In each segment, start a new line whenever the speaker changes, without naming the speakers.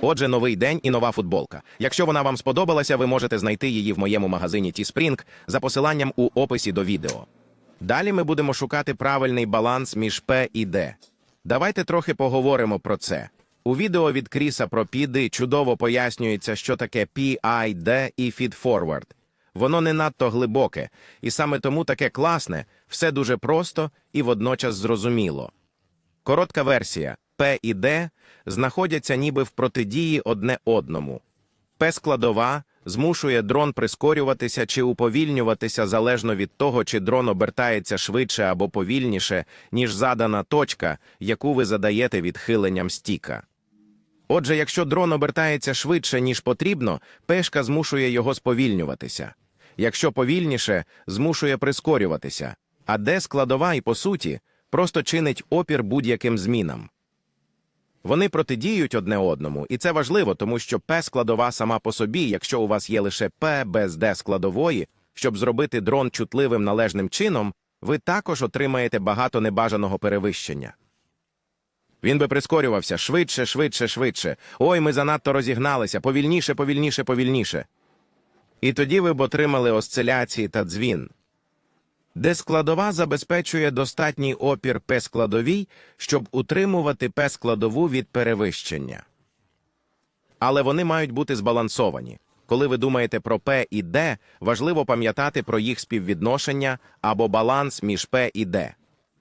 Отже, новий день і нова футболка. Якщо вона вам сподобалася, ви можете знайти її в моєму магазині T-Spring за посиланням у описі до відео. Далі ми будемо шукати правильний баланс між P і D. Давайте трохи поговоримо про це. У відео від Кріса про піди чудово пояснюється, що таке PID і Feed. Воно не надто глибоке, і саме тому таке класне, все дуже просто і водночас зрозуміло. Коротка версія П і Д знаходяться ніби в протидії одне одному. П-складова змушує дрон прискорюватися чи уповільнюватися залежно від того, чи дрон обертається швидше або повільніше, ніж задана точка, яку ви задаєте відхиленням стіка. Отже, якщо дрон обертається швидше, ніж потрібно, пешка змушує його сповільнюватися. Якщо повільніше, змушує прискорюватися, а де складова і, по суті, просто чинить опір будь-яким змінам. Вони протидіють одне одному, і це важливо, тому що П складова сама по собі, якщо у вас є лише П без Д складової, щоб зробити дрон чутливим належним чином, ви також отримаєте багато небажаного перевищення. Він би прискорювався швидше, швидше, швидше. Ой, ми занадто розігналися, повільніше, повільніше, повільніше. І тоді ви б отримали осциляції та дзвін. Де складова забезпечує достатній опір П-складовій, щоб утримувати П-складову від перевищення. Але вони мають бути збалансовані. Коли ви думаєте про П і Д, важливо пам'ятати про їх співвідношення або баланс між П і Д.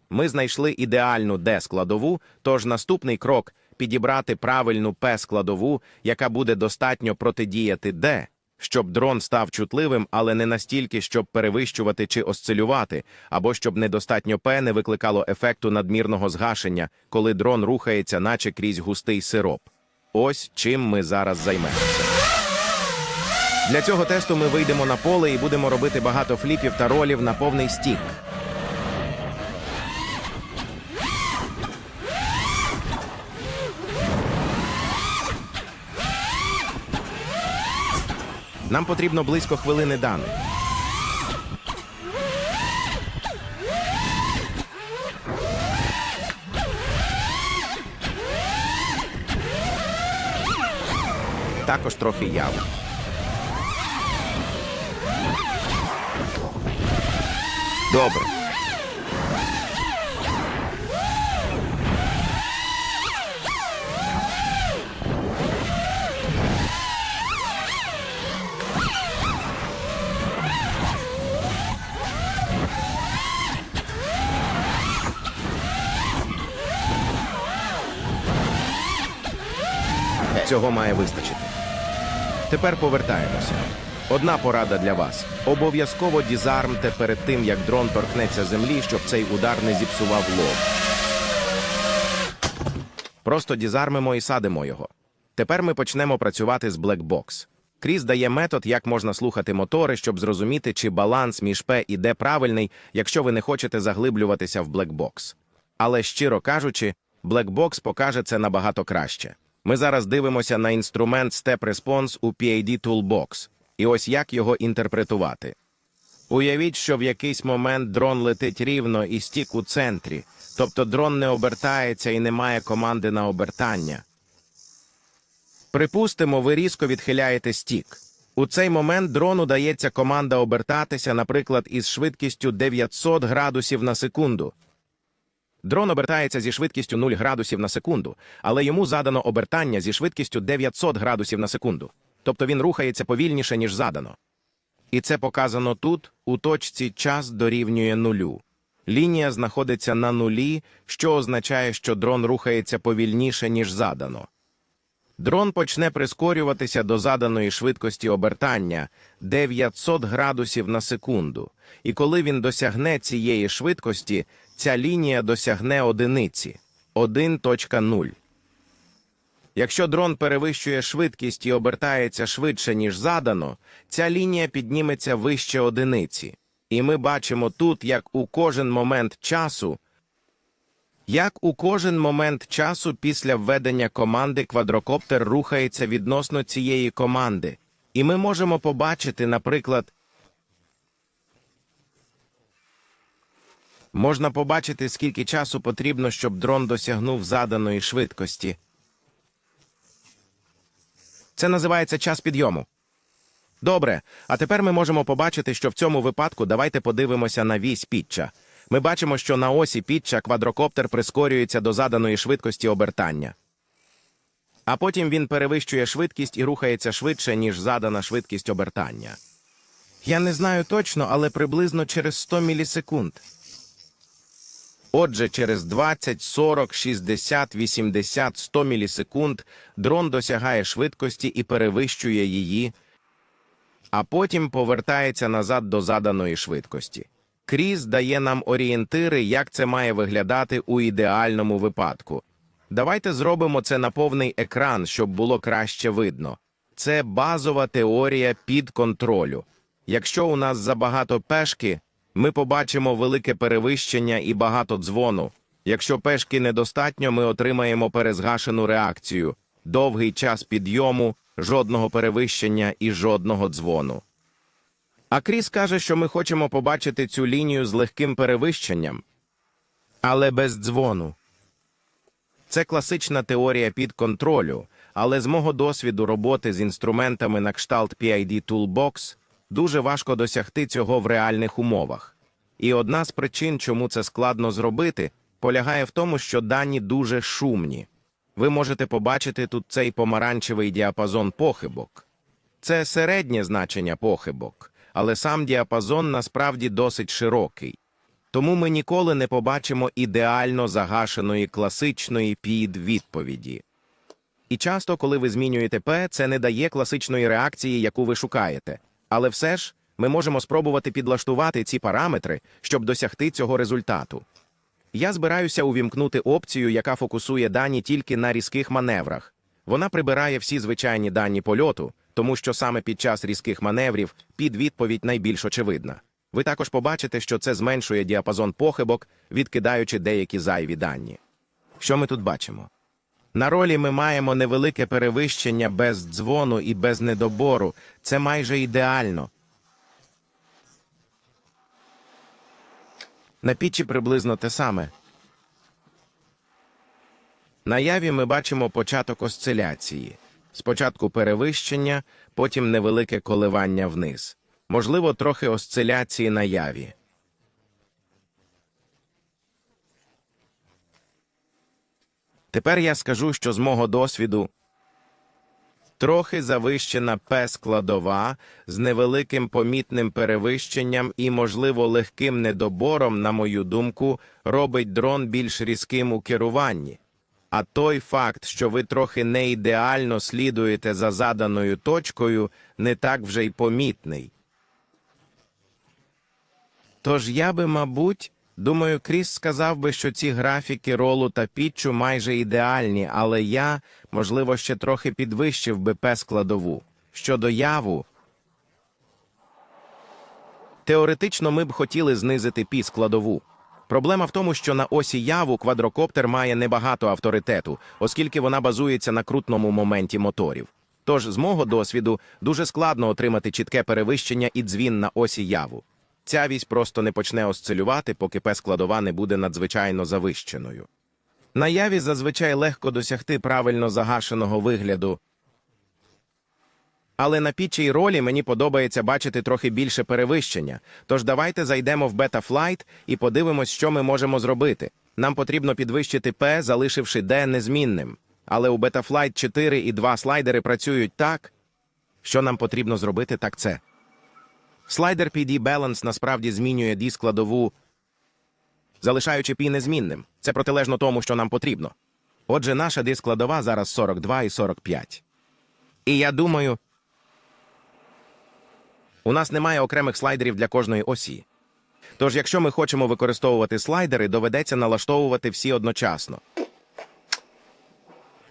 Ми знайшли ідеальну Д-складову, тож наступний крок підібрати правильну П-складову, яка буде достатньо протидіяти Д, щоб дрон став чутливим, але не настільки, щоб перевищувати чи осцилювати, або щоб недостатньо П не викликало ефекту надмірного згашення, коли дрон рухається, наче крізь густий сироп. Ось чим ми зараз займемося. Для цього тесту ми вийдемо на поле і будемо робити багато фліпів та ролів на повний стік. Нам потрібно близько хвилини даних. Також трохи яву. Добре. Цього має вистачити. Тепер повертаємося. Одна порада для вас: обов'язково дізармте перед тим, як дрон торкнеться землі, щоб цей удар не зіпсував лоб. Просто дізармимо і садимо його. Тепер ми почнемо працювати з Blackbox. Кріс дає метод, як можна слухати мотори, щоб зрозуміти, чи баланс між П і Д правильний, якщо ви не хочете заглиблюватися в Blackbox. Але щиро кажучи, Blackbox покаже це набагато краще. Ми зараз дивимося на інструмент Step Response у PID Toolbox. І ось як його інтерпретувати. Уявіть, що в якийсь момент дрон летить рівно і стік у центрі, тобто дрон не обертається і не має команди на обертання. Припустимо, ви різко відхиляєте стік. У цей момент дрону дається команда обертатися, наприклад, із швидкістю 900 градусів на секунду. Дрон обертається зі швидкістю 0 градусів на секунду, але йому задано обертання зі швидкістю 900 градусів на секунду. Тобто він рухається повільніше, ніж задано. І це показано тут, у точці час дорівнює нулю. Лінія знаходиться на нулі, що означає, що дрон рухається повільніше, ніж задано. Дрон почне прискорюватися до заданої швидкості обертання 900 градусів на секунду, і коли він досягне цієї швидкості, ця лінія досягне одиниці 1.0. Якщо дрон перевищує швидкість і обертається швидше, ніж задано, ця лінія підніметься вище одиниці. І ми бачимо тут, як у кожен момент часу як у кожен момент часу після введення команди квадрокоптер рухається відносно цієї команди, і ми можемо побачити, наприклад, можна побачити, скільки часу потрібно, щоб дрон досягнув заданої швидкості. Це називається час підйому. Добре, а тепер ми можемо побачити, що в цьому випадку давайте подивимося на вісь пітча. Ми бачимо, що на осі пітча квадрокоптер прискорюється до заданої швидкості обертання. А потім він перевищує швидкість і рухається швидше, ніж задана швидкість обертання. Я не знаю точно, але приблизно через 100 мілісекунд. Отже, через 20, 40, 60, 80, 100 мілісекунд дрон досягає швидкості і перевищує її, а потім повертається назад до заданої швидкості. Кріс дає нам орієнтири, як це має виглядати у ідеальному випадку. Давайте зробимо це на повний екран, щоб було краще видно. Це базова теорія підконтролю. Якщо у нас забагато пешки, ми побачимо велике перевищення і багато дзвону. Якщо пешки недостатньо, ми отримаємо перезгашену реакцію, довгий час підйому, жодного перевищення і жодного дзвону. А Кріс каже, що ми хочемо побачити цю лінію з легким перевищенням, але без дзвону. Це класична теорія підконтролю, але з мого досвіду роботи з інструментами на кшталт PID Toolbox дуже важко досягти цього в реальних умовах. І одна з причин, чому це складно зробити, полягає в тому, що дані дуже шумні. Ви можете побачити тут цей помаранчевий діапазон похибок. Це середнє значення похибок, але сам діапазон насправді досить широкий. Тому ми ніколи не побачимо ідеально загашеної класичної підвідповіді. І часто, коли ви змінюєте П, це не дає класичної реакції, яку ви шукаєте. Але все ж ми можемо спробувати підлаштувати ці параметри, щоб досягти цього результату. Я збираюся увімкнути опцію, яка фокусує дані тільки на різких маневрах. Вона прибирає всі звичайні дані польоту, тому що саме під час різких маневрів підвідповідь найбільш очевидна. Ви також побачите, що це зменшує діапазон похибок, відкидаючи деякі зайві дані. Що ми тут бачимо? На ролі ми маємо невелике перевищення без дзвону і без недобору. Це майже ідеально. На пічі приблизно те саме. На яві ми бачимо початок осциляції. Спочатку перевищення, потім невелике коливання вниз. Можливо, трохи осциляції на яві. Тепер я скажу, що з мого досвіду трохи завищена П-складова з невеликим помітним перевищенням і, можливо, легким недобором, на мою думку, робить дрон більш різким у керуванні. А той факт, що ви трохи не ідеально слідуєте за заданою точкою, не так вже й помітний. Тож я би, мабуть, думаю, Кріс сказав би, що ці графіки ролу та пітчу майже ідеальні, але я, можливо, ще трохи підвищив би П-складову. Щодо яву, теоретично ми б хотіли знизити пі-складову. Проблема в тому, що на осі яву квадрокоптер має небагато авторитету, оскільки вона базується на крутному моменті моторів. Тож, з мого досвіду, дуже складно отримати чітке перевищення і дзвін на осі яву. Ця вісь просто не почне осцилювати, поки П-складова не буде надзвичайно завищеною. На яві зазвичай легко досягти правильно загашеного вигляду, але на пічій ролі мені подобається бачити трохи більше перевищення. Тож давайте зайдемо в Betaflight і подивимось, що ми можемо зробити. Нам потрібно підвищити P, залишивши D незмінним. Але у Betaflight 4 і 2 слайдери працюють так. Що нам потрібно зробити, так це. Слайдер PD Balance насправді змінює D складову, залишаючи P незмінним. Це протилежно тому, що нам потрібно. Отже, наша D складова зараз 42 і 45. І я думаю, у нас немає окремих слайдерів для кожної осі. Тож, якщо ми хочемо використовувати слайдери, доведеться налаштовувати всі одночасно.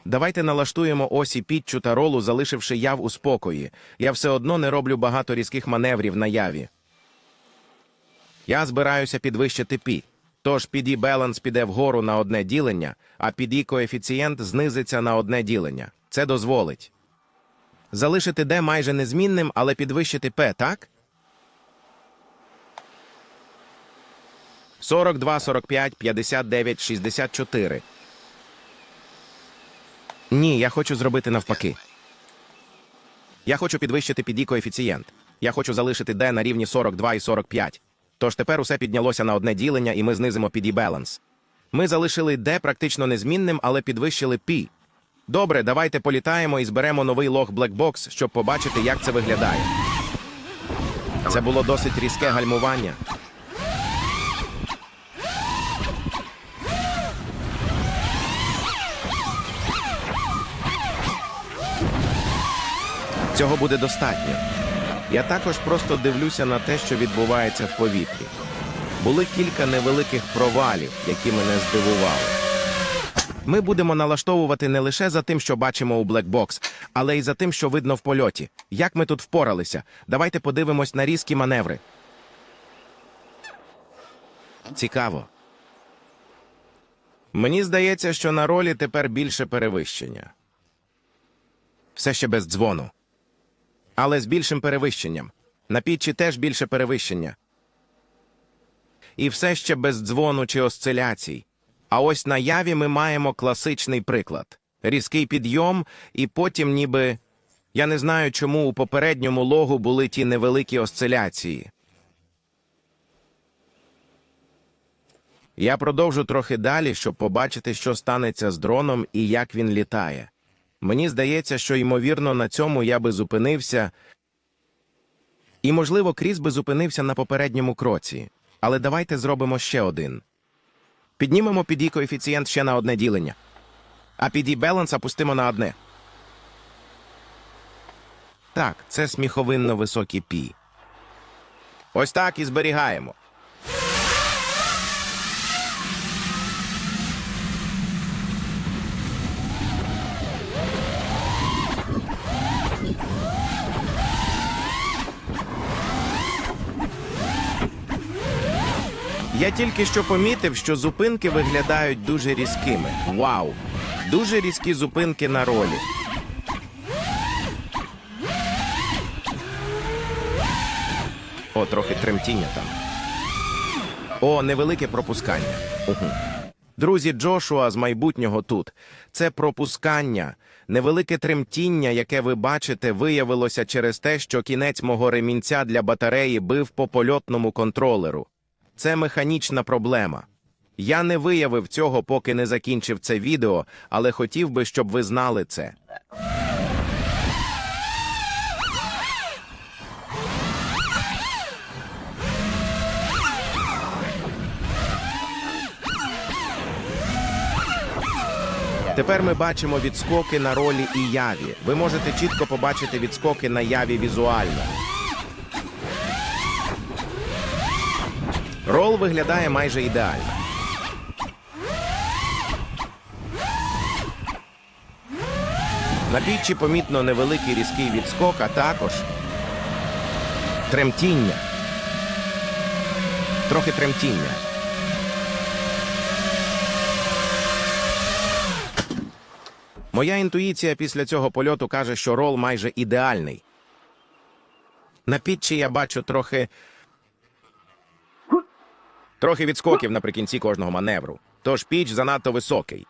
Давайте налаштуємо осі пітчу та ролу, залишивши яв у спокої. Я все одно не роблю багато різких маневрів на яві. Я збираюся підвищити пі. Тож PD Balance піде вгору на одне ділення, а PD коефіцієнт знизиться на одне ділення. Це дозволить. Залишити D майже незмінним, але підвищити P, так? 42, 45, 59, 64. Ні, я хочу зробити навпаки. Я хочу підвищити піді коефіцієнт. Я хочу залишити D на рівні 42 і 45. Тож тепер усе піднялося на одне ділення, і ми знизимо піді баланс. Ми залишили D практично незмінним, але підвищили P. Добре, давайте політаємо і зберемо новий лог Blackbox, щоб побачити, як це виглядає. Це було досить різке гальмування. Цього буде достатньо. Я також просто дивлюся на те, що відбувається в повітрі. Були кілька невеликих провалів, які мене здивували. Ми будемо налаштовувати не лише за тим, що бачимо у Blackbox, але й за тим, що видно в польоті. Як ми тут впоралися? Давайте подивимось на різкі маневри. Цікаво. Мені здається, що на ролі тепер більше перевищення. Все ще без дзвону. Але з більшим перевищенням. На пітчі теж більше перевищення. І все ще без дзвону чи осциляцій. А ось на яві ми маємо класичний приклад: різкий підйом, і потім ніби. Я не знаю, чому у попередньому логу були ті невеликі осциляції. Я продовжу трохи далі, щоб побачити, що станеться з дроном і як він літає. Мені здається, що, ймовірно, на цьому я би зупинився. І, можливо, Кріс би зупинився на попередньому кроці. Але давайте зробимо ще один. Піднімемо піді коефіцієнт ще на одне ділення. А піді баланс опустимо на одне. Так, це сміховинно високий пі. Ось так і зберігаємо. Я тільки що помітив, що зупинки виглядають дуже різкими. Вау! Дуже різкі зупинки на ролі. О, трохи тремтіння там. О, невелике пропускання. Угу. Друзі, Джошуа з майбутнього тут. Це пропускання. Невелике тремтіння, яке ви бачите, виявилося через те, що кінець мого ремінця для батареї бив по польотному контролеру. Це механічна проблема. Я не виявив цього, поки не закінчив це відео, але хотів би, щоб ви знали це. Тепер ми бачимо відскоки на ролі і яві. Ви можете чітко побачити відскоки на яві візуально. Рол виглядає майже ідеально. На піччі помітно невеликий різкий відскок, а також тремтіння. Трохи тремтіння. Моя інтуїція після цього польоту каже, що рол майже ідеальний. На пітчі я бачу трохи Трохи відскоків наприкінці кожного маневру. Тож піч занадто високий.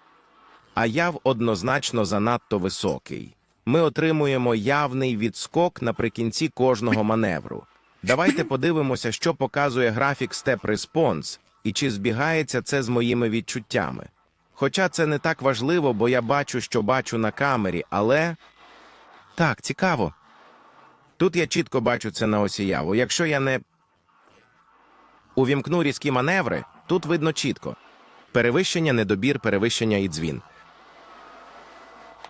А яв однозначно занадто високий. Ми отримуємо явний відскок наприкінці кожного маневру. Давайте подивимося, що показує графік Step Response і чи збігається це з моїми відчуттями. Хоча це не так важливо, бо я бачу, що бачу на камері, але. Так, цікаво. Тут я чітко бачу це на осі яву. Якщо я не Увімкну різкі маневри, тут видно чітко. Перевищення, недобір, перевищення і дзвін.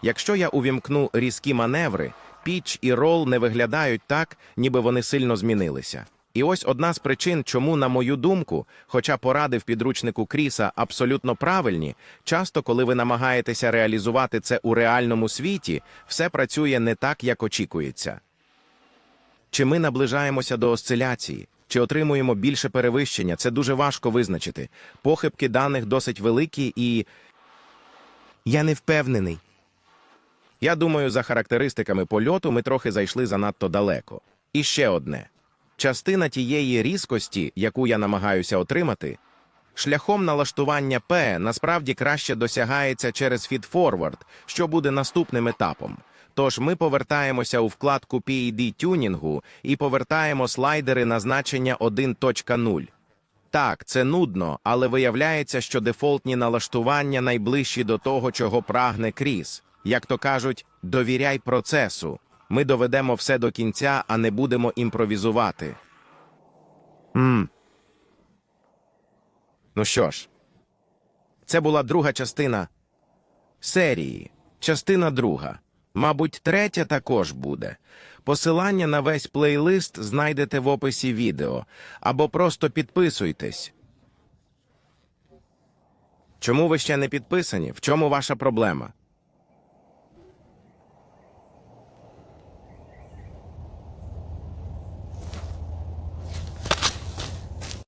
Якщо я увімкну різкі маневри, піч і рол не виглядають так, ніби вони сильно змінилися. І ось одна з причин, чому, на мою думку, хоча поради в підручнику Кріса абсолютно правильні, часто, коли ви намагаєтеся реалізувати це у реальному світі, все працює не так, як очікується. Чи ми наближаємося до осциляції? Чи отримуємо більше перевищення? Це дуже важко визначити. Похибки даних досить великі і. Я не впевнений. Я думаю, за характеристиками польоту ми трохи зайшли занадто далеко. І ще одне: частина тієї різкості, яку я намагаюся отримати, шляхом налаштування П насправді краще досягається через фідфорвард, що буде наступним етапом. Тож ми повертаємося у вкладку PID тюнінгу і повертаємо слайдери на значення 1.0. Так, це нудно, але виявляється, що дефолтні налаштування найближчі до того, чого прагне Кріс. Як то кажуть, довіряй процесу. Ми доведемо все до кінця, а не будемо імпровізувати. М. Ну що ж, це була друга частина серії. Частина друга. Мабуть, третя також буде. Посилання на весь плейлист знайдете в описі відео або просто підписуйтесь. Чому ви ще не підписані? В чому ваша проблема?